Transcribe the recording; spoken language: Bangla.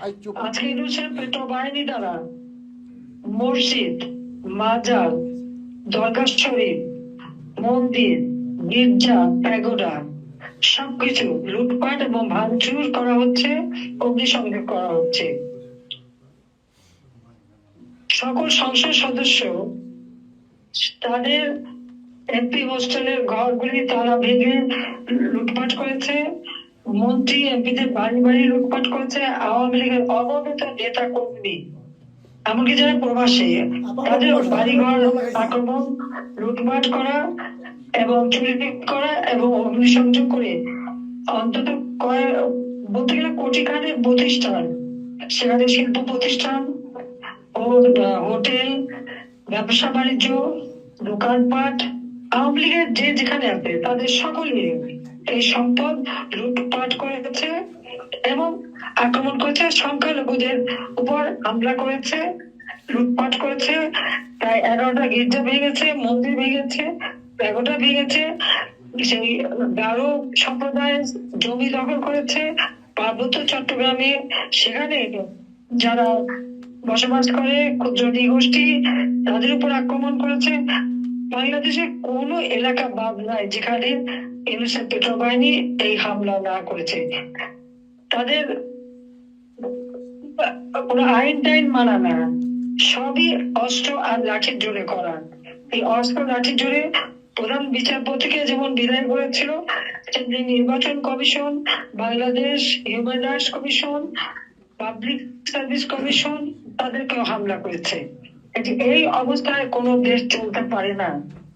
আজকে দ্বারা মসজিদ মাজার দরগা শরীফ মন্দির গির্জা প্যাগোডা সবকিছু লুটপাট এবং ভাঙচুর করা হচ্ছে অগ্নিসংযোগ করা হচ্ছে। সকল সংসদ সদস্য তাদের এমপি হোস্টেলের ঘরগুলি তারা ভেঙে লুটপাট করেছে। মন্ত্রী এমপিদের বাড়ি বাড়ি লুটপাট করেছে, আওয়ামী লীগের অবনত নেতা কর্মী এমনকি যারা প্রবাসী, তাদের বাড়িঘর, আক্রমণ, লুটপাট করা এবং চুরি করা এবং অগ্নিসংযোগ করে অন্তত কয়েক বলতে গেলে কোটি খানের প্রতিষ্ঠান, সেখানে শিল্প প্রতিষ্ঠান ও হোটেল, ব্যবসা বাণিজ্য, দোকানপাট, আওয়ামী লীগের যে যেখানে আছে, তাদের সকলে এই সম্পদ লুটপাট করেছে এবং আক্রমণ করেছে, সংখ্যালঘুদের উপর হামলা করেছে, লুটপাট করেছে। প্রায় এগারোটা গির্জা ভেঙেছে মন্দির ভেঙেছে এগারোটা ভেঙেছে সেই গারো সম্প্রদায়ের জমি দখল করেছে, পার্বত্য চট্টগ্রামে। সেখানে যারা বসবাস করে ক্ষুদ্র গোষ্ঠী তাদের উপর আক্রমণ করেছে। বাংলাদেশের কোনো এলাকা বাদ নাই যেখানে ইউনিসেফ পেট্রো বাহিনী এই হামলা না করেছে। তাদের কোনো আইন টাইন মানা না। সবই অস্ত্র আর লাঠির জোরে করা। এই অস্ত্র লাঠির জোরে প্রধান বিচারপতিকে যেমন বিদায় করেছিল নির্বাচন commission, Bangladesh human rights commission, public service commission তাদেরকেও হামলা করেছে। এই অবস্থায় কোনো দেশ চলতে পারে না।